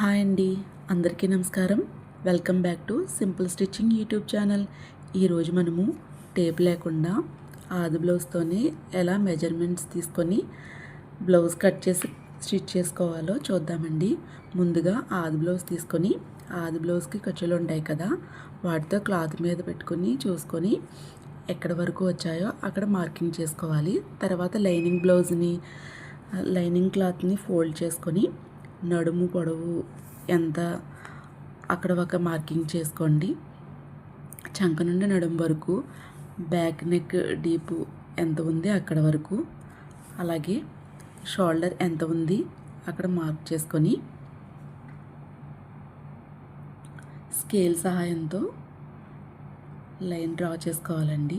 Hi అండి. అందరికీ నమస్కారం. Welcome back to simple stitching YouTube channel. ఈరోజు మనము టేప్ లేకుండా ఆది బ్లౌజ్తోనే ఎలా మెజర్మెంట్స్ తీసుకొని బ్లౌజ్ కట్ చేసి స్టిచ్ చేసుకోవాలో చూద్దామండి. ముందుగా ఆది బ్లౌజ్ తీసుకొని ఆది బ్లౌజ్కి ఖర్చులు ఉంటాయి కదా వాటితో క్లాత్ మీద పెట్టుకొని చూసుకొని ఎక్కడ వరకు వచ్చాయో అక్కడ మార్కింగ్ చేసుకోవాలి. తర్వాత లైనింగ్ బ్లౌజ్ని లైనింగ్ క్లాత్ని ఫోల్డ్ చేసుకొని నడుము పొడవు ఎంత అక్కడ ఒక మార్కింగ్ చేసుకోండి. చంక నుండి నడుము వరకు బ్యాక్ నెక్ డీపు ఎంత ఉంది అక్కడ వరకు అలాగే షోల్డర్ ఎంత ఉంది అక్కడ మార్క్ చేసుకొని స్కేల్ సహాయంతో లైన్ డ్రా చేసుకోవాలండి.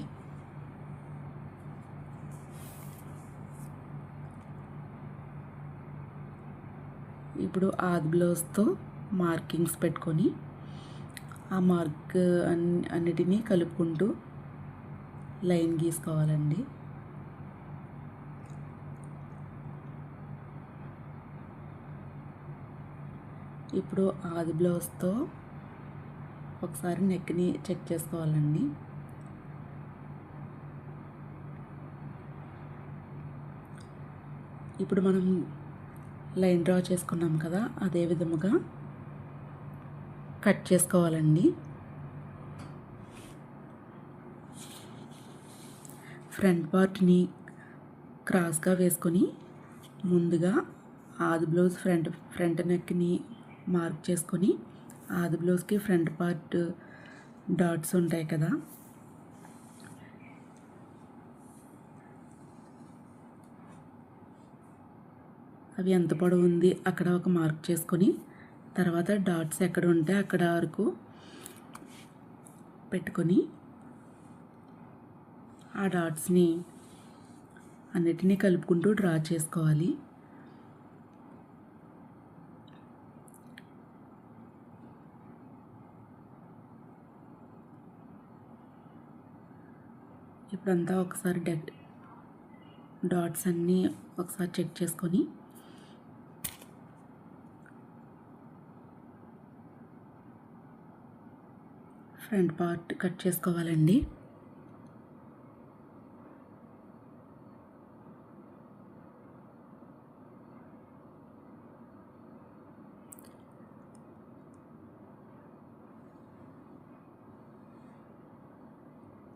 ఇప్పుడు ఆది బ్లౌజ్తో మార్కింగ్స్ పెట్టుకొని ఆ మార్క్ అన్నిటినీ కలుపుకుంటూ లైన్ గీసుకోవాలండి. ఇప్పుడు ఆది బ్లౌజ్తో ఒకసారి నెక్ని చెక్ చేసుకోవాలండి. ఇప్పుడు మనం లైన్ డ్రా చేసుకున్నాం కదా అదే విధముగా కట్ చేసుకోవాలండి. ఫ్రంట్ పార్ట్ని క్రాస్గా వేసుకొని ముందుగా ఆది బ్లౌజ్ ఫ్రంట్ ఫ్రంట్ నెక్ని మార్క్ చేసుకొని ఆది బ్లౌజ్కి ఫ్రంట్ పార్ట్ డాట్స్ ఉంటాయి కదా అవి ఎంత పొడవు ఉంది అక్కడ ఒక మార్క్ చేసుకొని తర్వాత డాట్స్ ఎక్కడ ఉంటే అక్కడ వరకు పెట్టుకొని ఆ డాట్స్ని అన్నిటినీ కలుపుకుంటూ డ్రా చేసుకోవాలి. ఇప్పుడంతా ఒకసారి డెక్ డాట్స్ అన్నీ ఒకసారి చెక్ చేసుకొని ఫ్రంట్ పార్ట్ కట్ చేసుకోవాలండి.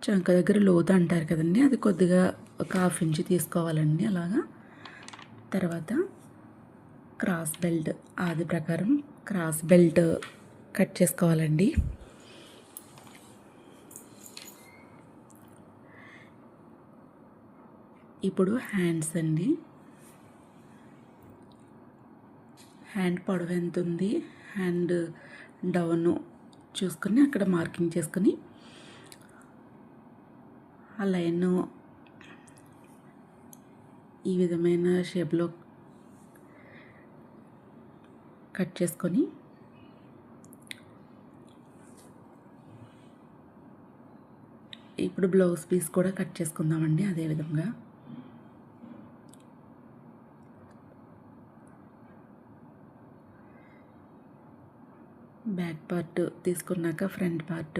చంక దగ్గర లోతు అంటారు కదండి అది కొద్దిగా ఒక హాఫ్ ఇంచ్ తీసుకోవాలండి అలాగా. తర్వాత క్రాస్ బెల్ట్ ఆది ప్రకారం క్రాస్ బెల్ట్ కట్ చేసుకోవాలండి. ఇప్పుడు హ్యాండ్స్ అండి. హ్యాండ్ పొడవు ఎంత ఉంది? హ్యాండ్ డౌన్ చూసుకొని అక్కడ మార్కింగ్ చేసుకొని ఆ లైన్ ఈ విధమైన షేప్లో కట్ చేసుకొని ఇప్పుడు బ్లౌజ్ పీస్ కూడా కట్ చేసుకుందామండి అదే బ్యాక్ పార్ట్ తీసుకున్నాక ఫ్రంట్ పార్ట్.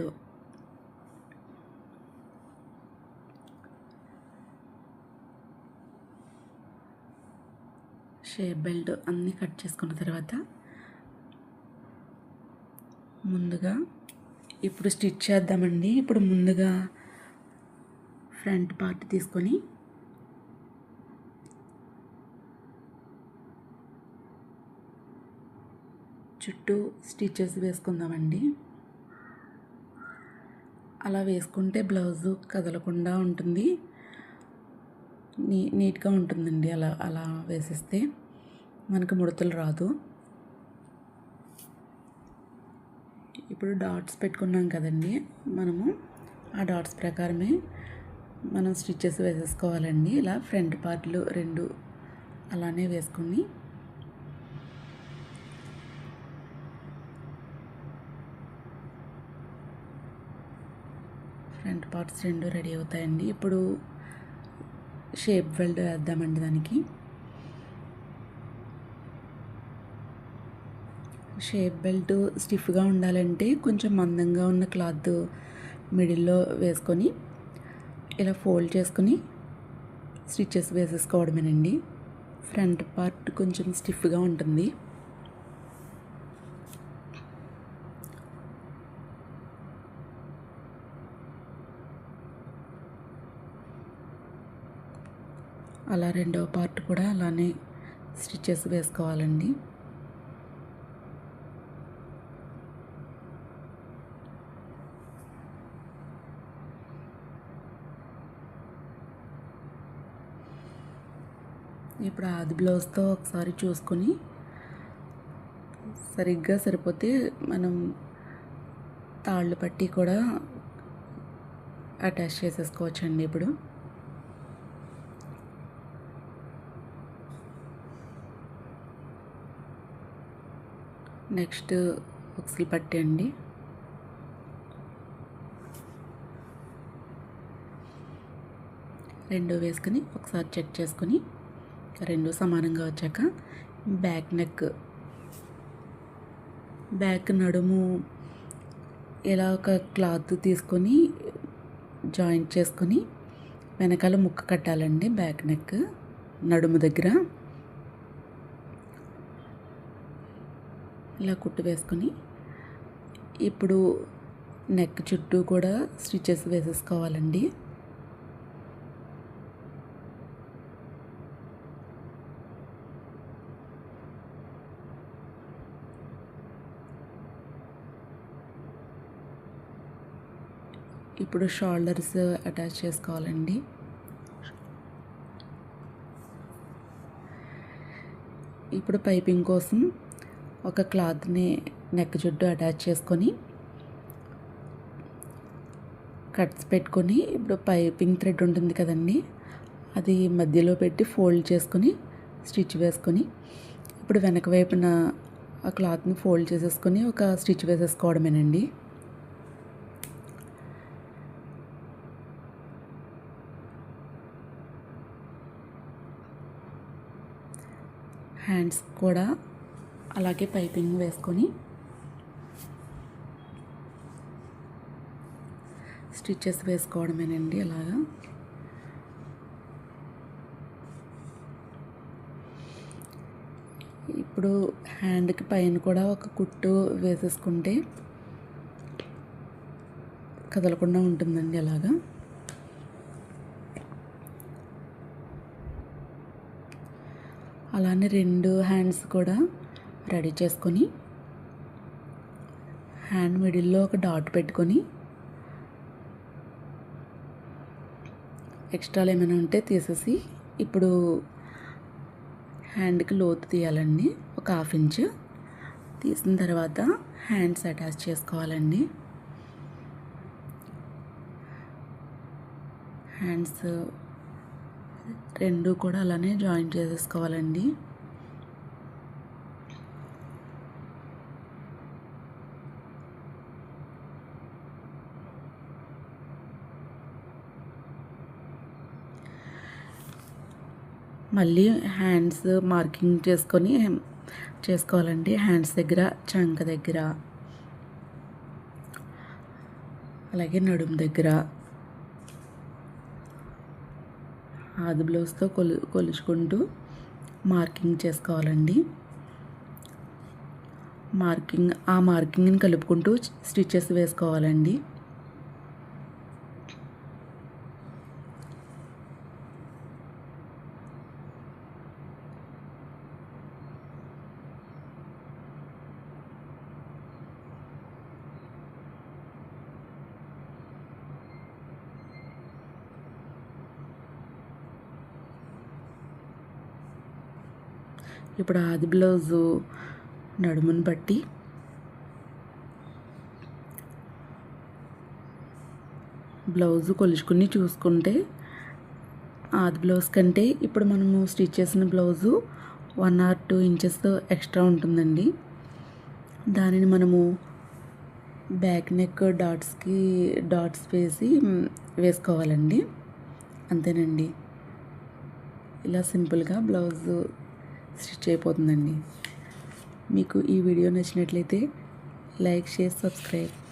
షేప్ బెల్ట్ అన్నీ కట్ చేసుకున్న తర్వాత ముందుగా ఇప్పుడు స్టిచ్ చేద్దామండి. ఇప్పుడు ముందుగా ఫ్రంట్ పార్ట్ తీసుకొని చుట్టూ స్టిచెస్ వేసుకుందామండి. అలా వేసుకుంటే బ్లౌజు కదలకుండా ఉంటుంది. నీ నీట్గా ఉంటుందండి అలా అలా వేసేస్తే. మనకు ముడతలు రాదు. ఇప్పుడు డాట్స్ పెట్టుకున్నాం కదండి. మనము ఆ డాట్స్ ప్రకారమే మనం స్టిచ్చెస్ వేసేసుకోవాలండి. ఇలా ఫ్రంట్ పార్ట్లు రెండు అలానే వేసుకుని ఫ్రంట్ పార్ట్స్ రెండు రెడీ అవుతాయండి. ఇప్పుడు షేప్ వెల్డ్ వేద్దామండి దానికి. షేప్ బెల్ట్ స్టిఫ్గా ఉండాలంటే కొంచెం మందంగా ఉన్న క్లాత్ మిడిల్లో వేసుకొని ఇలా ఫోల్డ్ చేసుకొని స్టిచెస్ వేసేసుకోవడమేనండి. ఫ్రంట్ పార్ట్ కొంచెం స్టిఫ్గా ఉంటుంది. అలా రెండవ పార్ట్ కూడా అలానే స్టిచ్చెస్ వేసుకోవాలండి. ఇప్పుడు ఆది బ్లౌజ్తో ఒకసారి చూసుకొని సరిగ్గా సరిపోతే మనం తాళ్ళు పట్టి కూడా అటాచ్ చేసేసుకోవచ్చండి ఇప్పుడు. నెక్స్ట్ ఉక్సులు పట్టండి అండి. రెండు వేసుకొని ఒకసారి చెక్ చేసుకొని రెండు సమానంగా వచ్చాక బ్యాక్ నెక్ బ్యాక్ నడుము ఇలా ఒక క్లాత్ తీసుకొని జాయింట్ చేసుకొని వెనకాల ముక్క కట్టాలండి బ్యాక్ నెక్ నడుము దగ్గర. ఇలా కుట్టు వేసుకొని ఇప్పుడు నెక్ చుట్టూ కూడా స్టిచెస్ వేసేసుకోవాలండి. ఇప్పుడు షోల్డర్స్ అటాచ్ చేసుకోవాలండి. ఇప్పుడు పైపింగ్ కోసం ఒక క్లాత్ని నెక్ జుడ్డు అటాచ్ చేసుకొని కట్స్ పెట్టుకొని ఇప్పుడు పైపింగ్ థ్రెడ్ ఉంటుంది కదండి అది మధ్యలో పెట్టి ఫోల్డ్ చేసుకొని స్టిచ్ వేసుకొని ఇప్పుడు వెనక వైపున ఆ క్లాత్ని ఫోల్డ్ చేసేసుకొని ఒక స్టిచ్ వేసేసుకోవడమేనండి. హ్యాండ్స్ కూడా అలాగే పైపింగ్ వేసుకొని స్టిచెస్ వేసుకోవడమేనండి అలాగా. ఇప్పుడు హ్యాండ్కి పైన కూడా ఒక కుట్టు వేసేసుకుంటే కదలకుండా ఉంటుందండి అలాగా. అలానే రెండు హ్యాండ్స్ కూడా రెడీ చేసుకొని హ్యాండ్ మిడిల్లో ఒక డాట్ పెట్టుకొని ఎక్స్ట్రాలు ఏమైనా ఉంటే తీసేసి ఇప్పుడు హ్యాండ్కి లోతు తీయాలండి ఒక హాఫ్ ఇంచ్. తీసిన తర్వాత హ్యాండ్స్ అటాచ్ చేసుకోవాలండి. హ్యాండ్స్ రెండు కూడా అలానే జాయిన్ చేసేసుకోవాలండి. మళ్ళీ హ్యాండ్స్ మార్కింగ్ చేసుకొని చేసుకోవాలండి. హ్యాండ్స్ దగ్గర చంక దగ్గర అలాగే నడుము దగ్గర. ఆది బ్లౌజ్తో కొలు కొలుచుకుంటూ మార్కింగ్ చేసుకోవాలండి. మార్కింగ్ ఆ మార్కింగ్ని కలుపుకుంటూ స్టిచెస్ వేసుకోవాలండి. ఇప్పుడు ఆది బ్లౌజు నడుమును బట్టి. బ్లౌజు కొలుచుకుని చూసుకుంటే ఆది బ్లౌజ్ కంటే ఇప్పుడు మనము స్టిచ్ చేసిన blouse one or two inches extra ఉంటుందండి. దానిని మనము బ్యాక్ నెక్ డాట్స్కి డాట్స్ వేసి వేసుకోవాలండి. అంతేనండి. ఇలా సింపుల్గా బ్లౌజ్ స్టిచ్ అయిపోతుందండి. మీకు ఈ వీడియో నచ్చినట్లయితే లైక్ షేర్ సబ్స్క్రైబ్.